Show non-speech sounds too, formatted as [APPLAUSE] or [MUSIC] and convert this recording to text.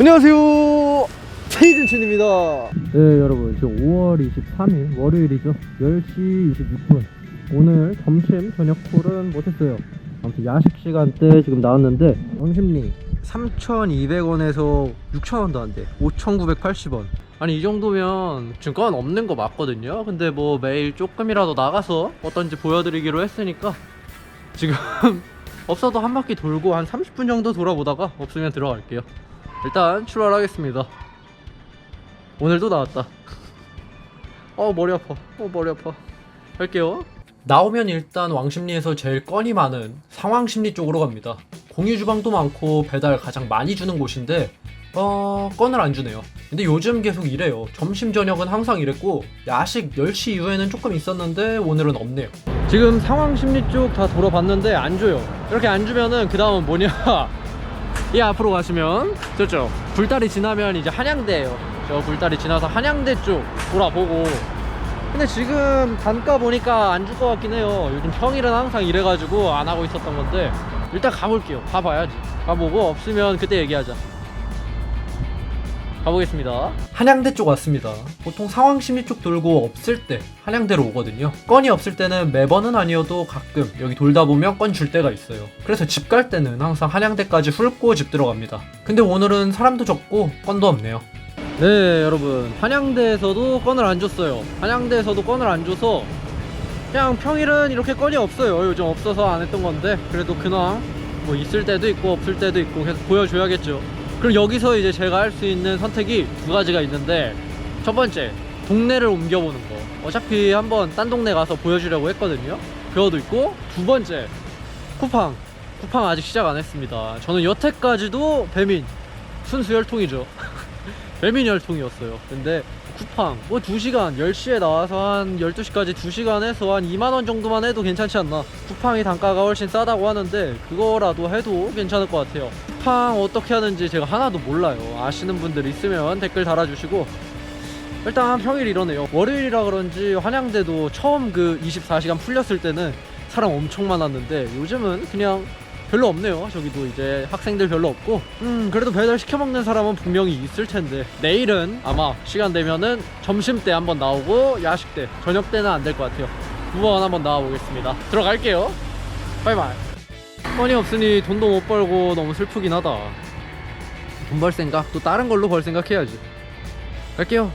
안녕하세요. 테이준친입니다. 네 여러분. 지금 5월 23일 월요일이죠. 10시 26분. 오늘 점심 저녁 콜은 못했어요. 아무튼 야식 시간대 지금 나왔는데 왕십리 3,200원에서 6,000원도 안돼. 5,980원. 아니 이 정도면 건 없는 거 맞거든요. 근데 뭐 매일 조금이라도 나가서 어떤지 보여드리기로 했으니까 지금 [LAUGHS] 없어도 한 바퀴 돌고 한 30분 정도 돌아보다가 없으면 들어갈게요 일단 출발하겠습니다. 오늘도 나왔다. 어 머리 아파. 어 머리 아파. 갈게요. 나오면 일단 왕십리에서 제일 건이 많은 상황심리 쪽으로 갑니다. 공유 주방도 많고 배달 가장 많이 주는 곳인데 어 건을 안 주네요. 근데 요즘 계속 이래요. 점심 저녁은 항상 이랬고 야식 10시 이후에는 조금 있었는데 오늘은 없네요. 지금 상황심리 쪽 다 돌아봤는데 안 줘요. 이렇게 안 주면은 그 다음은 뭐냐 [LAUGHS] 이 앞으로 가시면 저쪽 불다리 지나면 이제 한양대예요 저 불다리 지나서 한양대 쪽 돌아보고. 근데 지금 단가 보니까 안 줄 것 같긴 해요. 요즘 평일은 항상 이래가지고 안 하고 있었던 건데 일단 가볼게요. 가봐야지. 가보고 없으면 그때 얘기하자 가보겠습니다. 한양대 쪽 왔습니다. 보통 상황심리 쪽 돌고 없을 때 한양대로 오거든요. 건이 없을 때는 매번은 아니어도 가끔 여기 돌다 보면 건 줄 때가 있어요. 그래서 집 갈 때는 항상 한양대까지 훑고 집 들어갑니다. 근데 오늘은 사람도 적고 건도 없네요. 네 여러분. 한양대에서도 건을 안 줬어요. 한양대에서도 건을 안 줘서 그냥 평일은 이렇게 건이 없어요. 요즘 없어서 안 했던 건데 그래도 근황 뭐 있을 때도 있고 없을 때도 있고 계속 보여줘야겠죠 그럼 여기서 이제 제가 할 수 있는 선택이 두 가지가 있는데 첫 번째 동네를 옮겨보는 거. 어차피 한번 딴 동네 가서 보여주려고 했거든요. 그거도 있고 두 번째 쿠팡. 쿠팡 아직 시작 안 했습니다. 저는 여태까지도 배민 순수 열통이죠. [LAUGHS] 배민 열통이었어요. 근데 쿠팡. 뭐 2시간 10시에 나와서 한 12시까지 2시간 해서 한 2만원 정도만 해도 괜찮지 않나. 쿠팡이 단가가 훨씬 싸다고 하는데 그거라도 해도 괜찮을 것 같아요. 쿠팡 어떻게 하는지 제가 하나도 몰라요. 아시는 분들 있으면 댓글 달아주시고. 일단 평일 이러네요. 월요일이라 그런지 한양대도 처음 그 24시간 풀렸을 때는 사람 엄청 많았는데 요즘은 그냥 별로 없네요. 저기도 이제 학생들 별로 없고. 음 그래도 배달 시켜 먹는 사람은 분명히 있을 텐데. 내일은 아마 시간 되면은 점심 때 한번 나오고 야식 때 저녁 때는 안 될 것 같아요. 두 번 한번 나와 보겠습니다. 들어갈게요. 바이바이. 건이 없으니 돈도 못 벌고 너무 슬프긴 하다. 돈 벌 생각? 또 다른 걸로 벌 생각 해야지. 갈게요